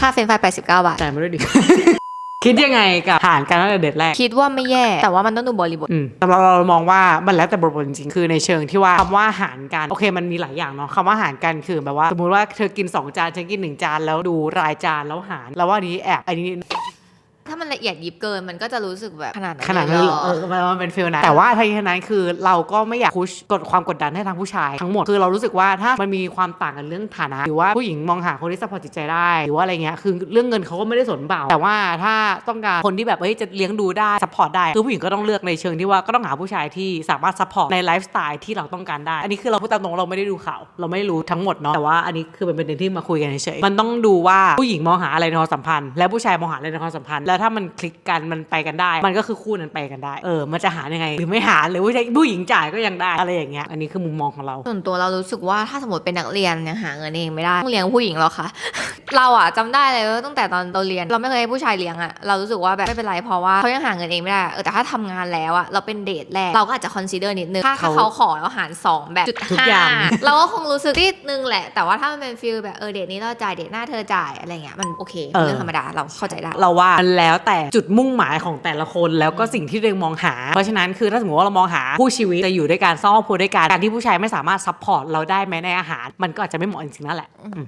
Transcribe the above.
ค่าเฟรนช์ฟราย89 บาท จ่ายมาด้วยดิ คิดยังไงกับอาหารกันตั้งแต่เด็ดแรก คิดว่าไม่แย่ แต่ว่ามันต้องดูบริบท อืมแต่เราเรามองว่ามันแล้วแต่บริบทจริงๆคือในเชิงที่ว่าคำว่าอาหารกันโอเคมันมีหลายอย่างเนาะคำว่าอาหารกันคือแบบว่า สมมติว่าเธอกิน 2 จานฉันกิน 1 จานแล้วดูรายจานแล้วหารแล้วว่าอันนี้แอบอันนี้ถ้ามัน ละเอียดยิบเกินมันก็จะรู้สึกแบบขนาดนั้นขนาดนั้นเลเหรอเออมันมันเป็นฟิลนั้นแต่ว่าทั้งนี้ทั้งนั้นคือเราก็ไม่อยากพุชกดความกดดันให้ทางผู้ชายทั้งหมดคือเรารู้สึกว่าถ้ามันมีความต่างกันเรื่องฐานะ หรือว่าผู้หญิงมองหาคนที่สปอร์ตจิตใจได้หรือว่าอะไรเงี้ยคือเรื่องเงินเขาก็ไม่ได้สนเปล่าแต่ว่าถ้าต้องการคนที่แบบเฮ้ยจะเลี้ยงดูได้สปอร์ตได้คือผู้หญิงก็ต้องเลือกในเชิงที่ว่าก็ต้องหาผู้ชายที่สามารถสปอร์ตในไลฟ์สไตล์ที่เราต้องการได้ อันนี้คือเราพูดตามตรงเราไม่ได้ดูข่าวเราไม่รู้ทั้งหมดเนาะแต่ว่าอันนี้คือเป็นประเด็นที่มาคุยกันเฉยๆมันต้องดูว่าผู้หญิงมองหาอะไรในความสัมพันธ์และผู้ชายมองหาอะไรในความสัมพันธ์แล้วถ้ามันคลิกกันมันไปกันได้ มันก็คือคู่นั้นไปกันได้ เออ มันจะหายังไง หรือไม่หาหรือผู้ชาผู้หญิงจ่ายก็ยังได้อะไรอย่างเงี้ย อันนี้คือมุมมองของเรา ส่วนตัวเรารู้สึกว่าถ้าสมมติเป็นนักเรียนยังหาเงินเองไม่ได้ต้องเลี้ยงผู้หญิงหรอกค่ะ เราอะจำได้เลยว่าตั้งแต่ตอนเราเรียน เราไม่เคยให้ผู้ชายเลี้ยงอะเรารู้สึกว่าแบบไม่เป็นไรเพราะว่าเขายังหาเงินเองไม่ได้เออแต่ถ้าทำงานแล้วอะเราเป็นเดทแรกเราก็อาจจะคอนซีเดอร์นิดนึงถ้าถ้าเขาเขาขอเราหารสองแบบจุดทุกห้าอย่างเราก็คงรู้สึกนิดนึงแหละ แต่ว่าถ้ามันเป็นฟิลแบบเออเดทนี้เราจ่ายเดทหน้าเธอจ่ายอะไรเงี้ยมันโอเคเป็นเรื่องธรรมดาเราเข้าใจได้เราว่ามันแล้วแต่จุดมุ่งหมายของแต่ละคนแล้วก็สิ่งที่ตัวเองมองหา เพราะฉะนั้นคือถ้าสมมติว่าเรามองหาผู้ชีวิตจะอยู่ด้วยการสร้างครอบครัวด้วยกันการที่ผู้ชายไม่สามารถซัพพอร์ตเราได้แม้ในอาหาร มันก็อาจจะไม่เหมาะจริงๆนั่นแหละอืม